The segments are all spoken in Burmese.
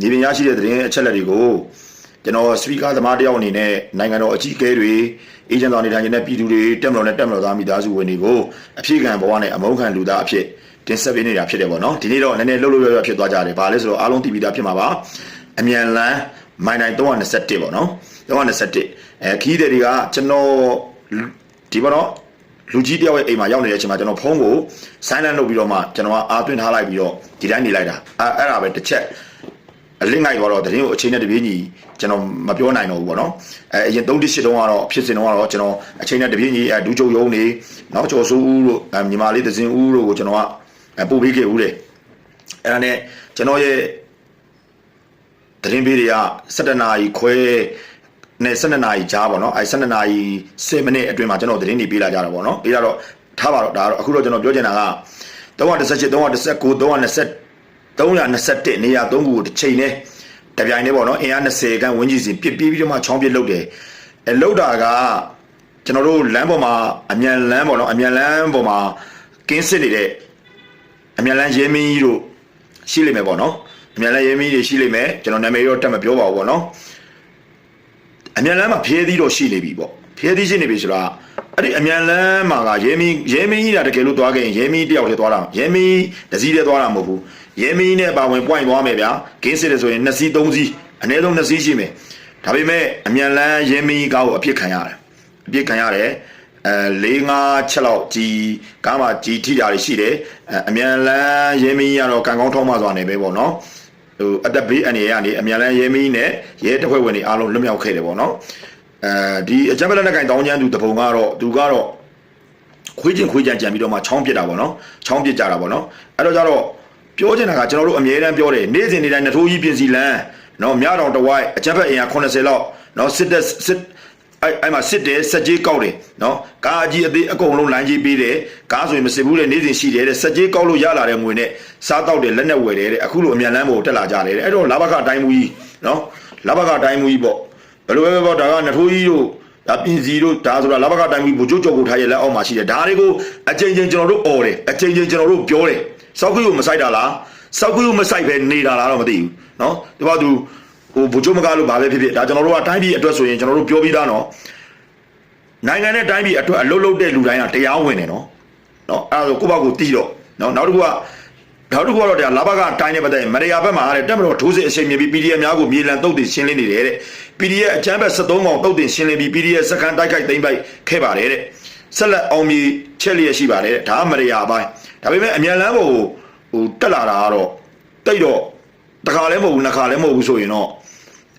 ညီပင်ရရှိတဲ့သတင်းအချက်အလက်တွေကိုကျွန်တော်စပီကာသမားတယောက်အနေနဲ့နိုင်ငံတော်အကြီးအကဲတွေအေဂျင့်တော်နေထိုင်နေတဲ့ပြည်သူတွေတက်မတော်နဲ့တက်မတော်သားမိသားစုဝင်တွေကိုအဖြစ်ခံဘဝနဲ့အမုန်းခံလူသားအဖြစ်တင်ဆက်ပေးနေတာဖြစ်တယ်ပေါ့နော်ဒီနေ့တော့နည်းနည်းလှုပ်လှုပ်ရွရွဖြစ်သွားကြတယ်ဘာလဲဆိုတော့အားလုံးတည်ပြီးသားဖြစ်မှာပါအမြန်လန်းမိုင်နိုင်321ပေါ့နော်321အဲခီးတဲ့တွေကကျွန်တော်ဒီပေါ့နော်လူကြီးတယောက်ရဲ့အိမ်မှာရောက်နေတဲ့အချိန်မှာကျွန်တော်ဖုန်းကို silent လုပ်ပြီးတော့မှကျွန်တော်ကအားသွင်းထားလိုက်ပြီးတော့ဒီတိုင်းနေလိုက်တာအဲအဲ့ဒါပဲတစ်ချက် အလစ်ငိုက်သွားတော့တရင်ကိုအချိန်နဲ့တပြေးညီကျွန်တော်မပြောနိုင်တော့ဘူးပေါ့နော်အဲအရင်3တစ်8တုန်းကတော့ဖြစ်စဉ်တုန်းကတော့ကျွန်တော်အချိန်နဲ့တပြေးညီအဲဒူးချုပ်ယုံနေနောက်ကျော်စိုးဦးတို့အဲညီမလေးသစင်ဦးတို့ကိုကျွန်တော်ကအဲပို့ပေးခဲ့ဦးတယ်အဲ့ဒါနဲ့ကျွန်တော်ရဲ့တရင်ပေးတွေက7နာရီခွဲနဲ့12နာရီကြားပေါ့နော်အဲ12နာရီ10မိနစ်အတွင်းမှာကျွန်တော်သတင်းတွေပေးလာကြတာပေါ့နော်ပေးလာတော့ထားပါတော့ဒါတော့အခုတော့ကျွန်တော်ပြောချင်တာက318 319 321နေရာ3ခုကိုတစ်ချိန်နဲ့တပြိုင်တည်းပေါ့နော်အင်အား20ခန်းဝန်းကျင်စီပြစ်ပြီးပြီးတော့မှချောင်းပြစ်လုတ်တယ်အဲလုတ်တာကကျွန်တော်တို့လမ်းပေါ်မှာအမြန်လမ်းပေါ့နော်အမြန်လမ်းပေါ်မှာကင်းစစ်နေတဲ့အမြန်လမ်းရဲမင်းကြီးတို့ရှိလိမ့်မယ်ပေါ့နော်အမြန်လမ်းရဲမင်းကြီးတွေရှိလိမ့်မယ်ကျွန်တော်နာမည်တော့တက်မပြောပါဘူးပေါ့နော်အမြန်လမ်းမှာဖျဲသီးတော့ရှိနေပြီပေါ့ဖျဲသီးရှိနေပြီဆိုတာအဲ့ဒီအမြန်လမ်းမှာကရဲမင်းရဲမင်းကြီးတာတကယ်လို့သွားခဲ့ရင်ရဲမင်းတယောက်တည်းသွားတာရဲမင်းတစည်းတည်းသွားတာမဟုတ်ဘူး ရဲမင်းနဲ့ပါဝင် point သွားမယ်ဗျာဂင်းစစ်တယ်ဆိုရင်2စီး3စီးအနည်းဆုံး2စီးရှိမယ်ဒါပေမဲ့အမြန်လမ်းရဲမင်းကားကိုအပြစ်ခံရတယ်အပြစ်ခံရတယ်အဲ၄၅ချက်လောက်ကြီးကားမှာကြီးထိတာတွေရှိတယ်အဲအမြန်လမ်းရဲမင်းကြီးကတော့ကံကောင်းထောင်းမှသွားနေပဲပေါ့နော်ဟိုအသက်ဘေးအနေရကနေအမြန်လန်းရဲမင်းနဲ့ရဲတပ်ဖွဲ့ဝင်တွေအားလုံးလွတ်မြောက်ခဲ့တယ်ပေါ့နော်အဲဒီအကြမ်းဖက်လက်နက်ကင်တောင်းချမ်းသူတပုံကတော့သူကတော့ခွေးချင်းခွေးချမ်းကြံပြီးတော့မှချောင်းပစ်တာပေါ့နော်ချောင်းပစ်ကြတာပေါ့နော်အဲ့တော့ကြတော့ ပြောချင်တာကကျွန်တော်တို့အမြဲတမ်းပြောတယ်နေ့စဉ်နေ့တိုင်းနထိုးကြီးပြင်စီလန်းနော်မြတော်တဝိုက်အကြမ်းဖက်အင်အား80လောက်နော်စစ်တပ်စစ်အဲ့အဲ့မှာစစ်တယ်စက်ကြီးကောက်တယ်နော်ကားအကြီးအသေးအကုန်လုံးလမ်းကြီးပေးတယ်ကားဆိုရင်မစစ်ဘူးတဲ့နေ့စဉ်ရှိတယ်တဲ့စက်ကြီးကောက်လို့ရလာတဲ့ငွေနဲ့စားတောက်တယ်လက်နဲ့ဝယ်တယ်တဲ့အခုလိုအမြန်လမ်းပေါ်တက်လာကြတယ်တဲ့အဲ့တော့လာဘကအတိုင်းမူကြီးနော်လာဘကအတိုင်းမူကြီးပေါ့ဘယ်လိုပဲပေါ့ဒါကနထိုးကြီးတို့ဒါပြင်စီတို့ဒါဆိုတာလာဘကအတိုင်းမူဘူကျိုးကြော်ကိုထားရဲ့လက်အောက်မှာရှိတယ်ဒါတွေကိုအချိန်ချင်းကျွန်တော်တို့អော်တယ်အချိန်ချင်းကျွန်တော်တို့ပြောတယ် စောက်ခွေကိုမဆိုင်တာလားစောက်ခွေကိုမဆိုင်ပဲနေတာလားတော့မသိဘူးနော်ဒီဘာသူဟိုဘူကျိုးမကားလို့ဘာပဲဖြစ်ဖြစ်ဒါကျွန်တော်တို့ကတိုင်းပြည်အတွက်ဆိုရင်ကျွန်တော်တို့ပြောပြီးသားနော်နိုင်ငံနဲ့တိုင်းပြည်အတွက်အလုတ်လုတ်တဲ့လူတိုင်းကတရားဝင်တယ်နော်နော်အဲ့ဒါဆိုကိုယ့်ဘက်ကိုတီးတော့နော်နောက်တစ်ခုကနောက်တစ်ခုကတော့တရားလာဘကအတိုင်းနဲ့ပတ်သက်ရင်မရယာဘက်မှာတဲ့တက်မတော်ထိုးစစ်အချိန်မြင်ပြီး PDF များကိုမြေလံတုတ်တင်ရှင်းလင်းနေတယ်တဲ့ PDF အချမ်းဘက်73ကောင်တုတ်တင်ရှင်းလင်းပြီး PDF စကန်တိုက်ခိုက်သိမ်းပိုက်ခဲ့ပါတယ်တဲ့ဆက်လက်အောင်မြင်ချက်လျက်ရှိပါတယ်တဲ့ဒါကမရယာပိုင်း ဒါပေမဲ့အမြန်လမ်းပေါ်ကိုဟိုတက်လာတာကတော့တိတ်တော့တစ်ခါလည်းမဟုတ်ဘူးနှစ်ခါလည်းမဟုတ်ဘူးဆိုရင်တော့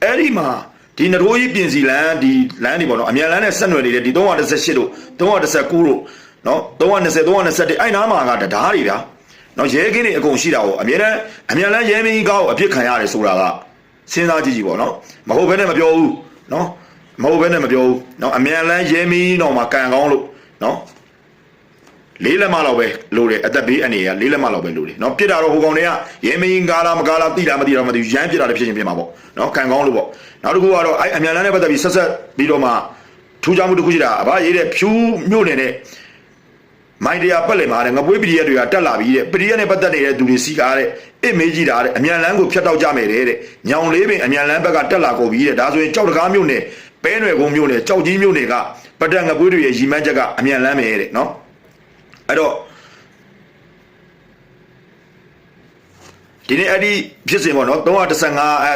အဲ့ဒီမှာဒီနထိုးကြီးပြင်စီလန်းဒီလန်းဒီပေါ့နော်အမြန်လန်းနဲ့ဆက်နွယ်နေတဲ့ဒီ318တို့319တို့နော်320 321အဲ့နားမှာကတရားတွေဗျာနော်ရဲကင်းတွေအကုန်ရှိတာကိုအမြဲတမ်းအမြန်လန်းရဲမင်းကောက်အပြစ်ခံရတယ်ဆိုတာကစဉ်းစားကြည့်ကြည့်ပေါ့နော်မဟုတ်ဘဲနဲ့မပြောဘူးနော်မဟုတ်ဘဲနဲ့မပြောဘူးနော်အမြန်လန်းရဲမင်းတော့မှကန်ကောင်းလို့နော် လေးလက်မလောက်ပဲလိုတယ်အသက်ဘေးအနေကလေးလက်မလောက်ပဲလိုတယ်เนาะပြစ်တာတော့ဟိုကောင်တွေကရဲမင်းကားလားမကားလားသိလားမသိလားမသိဘူးရမ်းပြစ်တာလည်းဖြစ်ချင်းဖြစ်မှာပေါ့เนาะခံကောင်းလို့ပေါ့နောက်တစ်ခုကတော့အဲ့အမြန်လန်းနဲ့ပတ်သက်ပြီးဆက်ဆက်ပြီးတော့မှထူးခြားမှုတစ်ခုရှိတာအဘရေးတဲ့ဖြူးမြို့နယ်နဲ့မိုင်းတရားပတ်လည်မှာတဲ့ငပွေးပရိယတွေကတက်လာပြီးတဲ့ပရိယနဲ့ပတ်သက်နေတဲ့သူတွေစီကားတဲ့အစ်မေးကြည့်တာတဲ့အမြန်လန်းကိုဖျက်တောက်ကြမယ်တဲ့ညောင်လေးပင်အမြန်လန်းဘက်ကတက်လာကုန်ပြီးတဲ့ဒါဆိုရင်ကြောက်တကားမြို့နယ်ပဲနယ်ကုန်းမြို့နယ်ကြောက်ကြီးမြို့နယ်ကပတန်ငပွေးတွေရဲ့ရီမန်းချက်ကအမြန်လန်းမယ်တဲ့เนาะ အဲ့တော့ဒီနေ့အဲ့ဒီဖြစ်စဉ်ပေါ့နော်315အဲ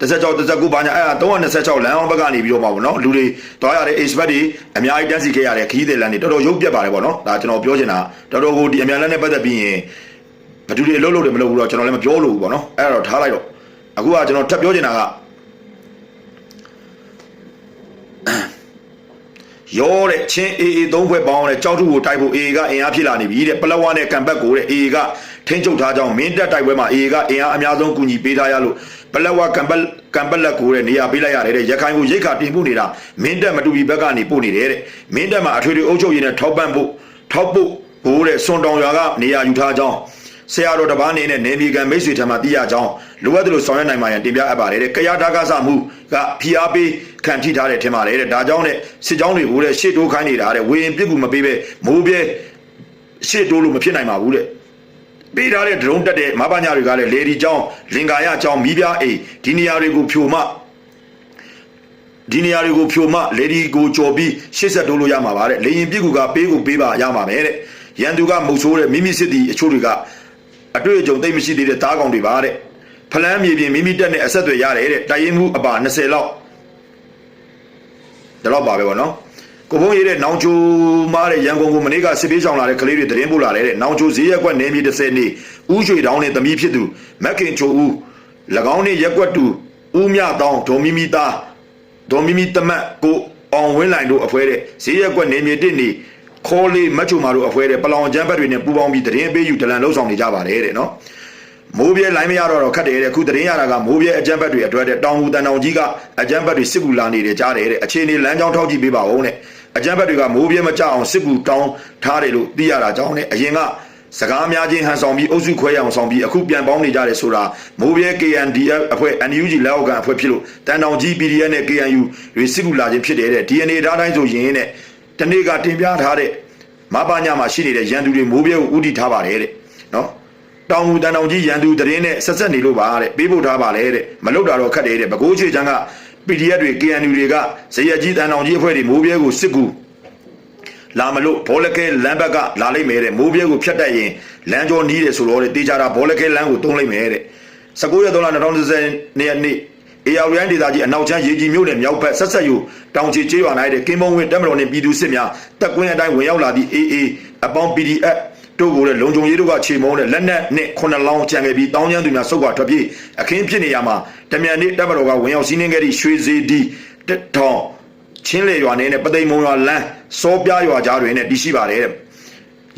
316 19ဘာညာအဲ့ဒါ326လမ်းအောင်ဘက်ကနေပြီးတော့ပါပေါ့နော်လူတွေတွားရတဲ့ expert တွေအများကြီးတန်းစီခဲ့ရတဲ့ခီးတဲ့လမ်းတွေတော်တော်ရုပ်ပြတ်ပါတယ်ပေါ့နော်ဒါကျွန်တော်ပြောချင်တာတော်တော်ကိုဒီအမြန်လမ်းနဲ့ပတ်သက်ပြီးရင်ဘယ်သူတွေအလုပ်လုပ်တယ်မလုပ်ဘူးတော့ကျွန်တော်လည်းမပြောလို့ဘူးပေါ့နော်အဲ့တော့ထားလိုက်တော့အခုကကျွန်တော်ထပ်ပြောချင်တာက ရောတဲ့ချင်းအေအေသုံးဖွဲ့ပေါင်းတဲ့ကြောက်ထုကိုတိုက်ဖို့အေအေကအင်အားဖြစ်လာနေပြီတဲ့ပလဝါနဲ့ကံဘက်ကိုတဲ့အေအေကထိန်းချုပ်ထားကြောင်းမင်းတက်တိုက်ပွဲမှာအေအေကအင်အားအများဆုံးကူညီပေးထားရလို့ပလဝါကံဘက်ကံဘက်လက်ကိုတဲ့နေရာပေးလိုက်ရတယ်တဲ့ရခိုင်ကိုရိတ်ခါတင်ဖို့နေတာမင်းတက်မတူပြီးဘက်ကနေပို့နေတယ်တဲ့မင်းတက်မှာအထွေထွေအုပ်ချုပ်ရေးနဲ့ထောက်ပံ့ဖို့ထောက်ဖို့ဘိုးတဲ့စွန်တောင်ရွာကနေရာယူထားကြောင်း ဆရာတော်တပားနေနဲ့နေပြည်ကံမိတ်ဆွေထံမှသိရကြောင်းလိုအပ်တယ်လို့ဆောင်ရွက်နိုင်မှရန်တင်ပြအပ်ပါတယ်တဲ့။ကြရတာကစမှုကဖိအားပေးခံထိထားတယ်ထင်ပါတယ်တဲ့။ဒါကြောင့်နဲ့စစ်ကြောင်းတွေကိုတဲ့ရှေ့တိုးခိုင်းနေတာတဲ့ဝေရင်ပြစ်ကူမပေးပဲမိုးပြဲရှေ့တိုးလို့မဖြစ်နိုင်ပါဘူးတဲ့။ပေးထားတဲ့ဒရုန်းတက်တဲ့မဘာညာတွေကလည်းလေဒီကျောင်းလင်္ကာယကျောင်းမိပြအိမ်ဒီနေရာတွေကိုဖြိုမှဒီနေရာတွေကိုဖြိုမှလေဒီကိုကြော်ပြီးရှစ်ဆက်တိုးလို့ရမှာပါတဲ့လေရင်ပြစ်ကူကပေးကိုပေးပါရမှာပဲတဲ့ရန်သူကမုတ်ဆိုးတဲ့မိမိစစ်တီအချို့တွေက အတွေ့အကြုံသိမ့်မရှိသေးတဲ့တားကောင်တွေပါတဲ့ဖလန်းမြေပြင်မိမိတက်နဲ့အဆက်အသွယ်ရတယ်တဲ့တိုင်ရင်မှုအပါ20လောက်ဒါတော့ပါပဲဗောနော်ကိုဘုံရေးတဲ့နောင်ချိုမားတဲ့ရန်ကုန်ကိုမနေ့ကစစ်ပေးဆောင်လာတဲ့ကလေးတွေသတင်းပို့လာတဲ့နောင်ချိုဈေးရက်ကွက်နေမြေ30နေဥရွှေတောင်းနဲ့သမီးဖြစ်သူမက်ကင်ချိုဦး၎င်းနဲ့ရက်ကွက်တူဦးမြတောင်းဒေါ်မီမီသားဒေါ်မီမီတမတ်ကိုအောင်ဝင်းလိုင်တို့အဖွဲတဲ့ဈေးရက်ကွက်နေမြေတစ်နေ ခေါ်လေးမတ်ချိုမာတို့အဖွဲတဲ့ပလောင်ကျန်းဘက်တွေနဲ့ပူပေါင်းပြီးသတင်းပေးယူဒလန်လှုပ်ဆောင်နေကြပါတယ်တဲ့နော်မိုးပြဲလိုင်းမရတော့တော့ခတ်တယ်တဲ့ခုသတင်းရတာကမိုးပြဲအကြမ်းဖက်တွေအတွက်တဲ့တောင်ဟူတန်တောင်ကြီးကအကြမ်းဖက်တွေစစ်ကူလာနေတယ်ကြားတယ်တဲ့အခြေအနေလမ်းကြောင်းထောက်ကြည့်ပေးပါဦးတဲ့အကြမ်းဖက်တွေကမိုးပြဲမကြအောင်စစ်ကူတောင်းထားတယ်လို့သိရတာကြောင့်နဲ့အရင်ကစကားများချင်းဟန်ဆောင်ပြီးအုပ်စုခွဲရအောင်ဆောင်ပြီးအခုပြန်ပေါင်းနေကြတယ်ဆိုတာမိုးပြဲ KNDF အဖွဲ့ NUG လက်အောက်ခံအဖွဲ့ဖြစ်လို့တန်တောင်ကြီး PDF နဲ့ KNU တွေစစ်ကူလာခြင်းဖြစ်တယ်တဲ့ DNA ဓာတ်တိုင်းဆိုရင်တဲ့ တနေ့ကတင်ပြထားတဲ့မပညာမှာရှိနေတဲ့ရန်သူတွေမိုးပြဲကိုဥတီထားပါတယ်တဲ့နော်တောင်မူတန်တောင်ကြီးရန်သူတရင်နဲ့ဆက်ဆက်နေလို့ပါတဲ့ပေးဖို့ထားပါလေတဲ့မလုပ်တာတော့ခက်တယ်တဲ့ဘကိုးချေချမ်းက PDF တွေ KNU တွေကဇရကြီးတန်တောင်ကြီးအဖွဲ့တွေမိုးပြဲကိုစစ်ကူလာမလို့ဘောလကဲလမ်းဘက်ကလာလိုက်မယ်တဲ့မိုးပြဲကိုဖြတ်တက်ရင်လမ်းကျော်နီးတယ်ဆိုတော့တဲ့တေးကြတာဘောလကဲလမ်းကိုတုံးလိုက်မယ်တဲ့19ရက်3လ2020နေ့ နေ့အေယာရန်ဒေသကြီးအနောက်ချမ်းရေကြီးမြို့နယ်မြောက်ဘက်ဆက်ဆက်ယူတောင်ချီကျေးရွာ၌တဲ့ကင်းမုံဝင်းတက်မတော်နှင့်ပြည်သူစစ်များတက်ကွင်းအတိုင်းဝင်ရောက်လာသည့် AA အပေါင်း PDF တို့ကိုလည်းလုံခြုံရေးတို့ကခြေမုံတဲ့လက်နက်နဲ့ခုနှစ်လောင်းကြံခဲ့ပြီးတောင်းကျမ်းသူများစုပ်ကထွက်ပြေးအခင်းဖြစ်နေရမှာတမြန်နေ့တပ်မတော်ကဝင်ရောက်စီးနှင်းခဲ့သည့်ရွှေစီဒီတက်ထောင်ချင်းလေရွာနဲ့ပသိမ်မုံရွာလမ်းစောပြရွာကြားတွင်နဲ့တည်ရှိပါတယ်တဲ့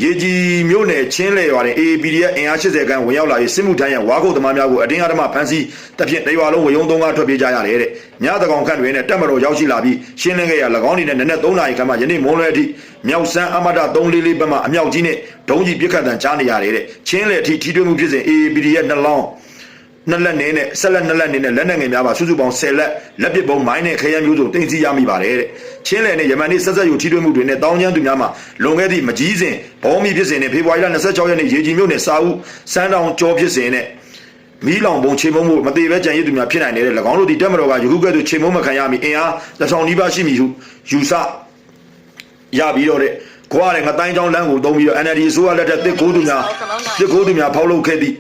ရေကြီးမြို့နယ်ချင်းလေရွာတွင် AAPDF အင်အား80ခန်းဝင်ရောက်လာပြီးစစ်မှုထမ်းရဝါခုတ်သမားများကိုအတင်းအဓမ္မဖမ်းဆီးတပ်ဖြင့်တရွာလုံးဝယုံသုံးကားထွက်ပြေးကြရတယ်တဲ့ညတကောင်ခန့်တွင်နဲ့တပ်မတော်ရောက်ရှိလာပြီးရှင်းလင်းခဲ့ရ၎င်းနေနဲ့နက်နက်3နာရီခန့်မှယနေ့မွန်းလွဲအထိမြောက်စမ်းအမတ344ဘက်မှအမြောက်ကြီးနဲ့ဒုံးကြီးပြစ်ခတ်တံကြားနေရတယ်တဲ့ချင်းလေအထိထိတွေ့မှုဖြစ်စဉ် AAPDF နှလောင်း နှစ်လက်နေနဲ့ဆက်လက်နှစ်လက်နေနဲ့လက်နက်ငယ်များပါစုစုပေါင်း10လက်လက်ပစ်ပုံးမိုင်းနဲ့ခရမ်းမျိုးစုံတင်စီရမိပါတယ်တဲ့ချင်းလယ်နဲ့ယမန်နေ့ဆက်ဆက်ယူထိတွေ့မှုတွေနဲ့တောင်းကျမ်းသူများမှာလွန်ခဲ့သည့်မကြီးစဉ်ဘောမီဖြစ်စဉ်နဲ့ဖေဖော်ဝါရီလ26ရက်နေ့ရေကြီးမြို့နယ်စာဦးစမ်းတောင်ကျော်ဖြစ်စဉ်နဲ့မီးလောင်ပုံချိန်မုံမှုမသေးပဲကြံရည်သူများဖြစ်နိုင်တယ်၎င်းတို့ဒီတက်မတော်ကယခုကဲ့သို့ချိန်မုံမခံရမီအင်အားတစ်ထောင်နီးပါးရှိမည်ဟုယူဆရပြီးတော့တဲ့ခွားတဲ့ငတိုင်းချောင်းလမ်းကိုတုံးပြီးတော့ NLD အစိုးရလက်ထက်တစ်ကိုးသူများတစ်ကိုးသူများဖောက်လုပ်ခဲ့သည့်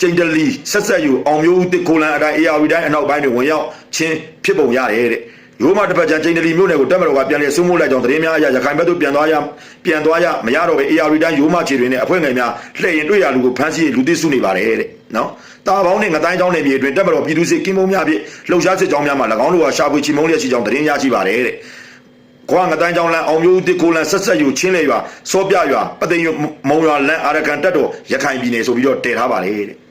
ကျိန်တလီဆက်ဆက်ယူအောင်မျိုးဦးတစ်ကိုလန်အတိုင်း AR တိုင်းအနောက်ပိုင်းတွေဝင်ရောက်ချင်းဖြစ်ပုံရတယ်တဲ့ရိုးမတစ်ပတ်ချန်ကျိန်တလီမြို့နယ်ကိုတက်မတော်ကပြန်လည်စုမိုးလိုက်ကြောင်းသတင်းများအရရခိုင်ဘက်သို့ပြန်သွားရပြန်သွားရမရတော့ပဲ AR တိုင်းရိုးမခြေတွေနဲ့အဖွဲ့ငယ်များလှည့်ရင်တွေ့ရလူကိုဖမ်းဆီးလူသိစုနေပါတယ်တဲ့နော်တာပေါင်းနဲ့ငတိုင်းချောင်းနယ်မြေအတွင်းတက်မတော်ပြည်သူစစ်ကင်းမုံများဖြင့်လှုပ်ရှားစစ်ကြောင်းများမှာ၎င်းတို့ကရှာဖွေချီမုံလျက်ရှိကြောင်းသတင်းရရှိပါတယ်တဲ့ခွာငတိုင်းချောင်းလန်အောင်မျိုးဦးတစ်ကိုလန်ဆက်ဆက်ယူချင်းလေရွာစောပြရွာပသိမ်မုံရွာလန်အာရကန်တက်တော်ရခိုင်ပြည်နယ်ဆိုပြီးတော့တည်ထားပါလေတဲ့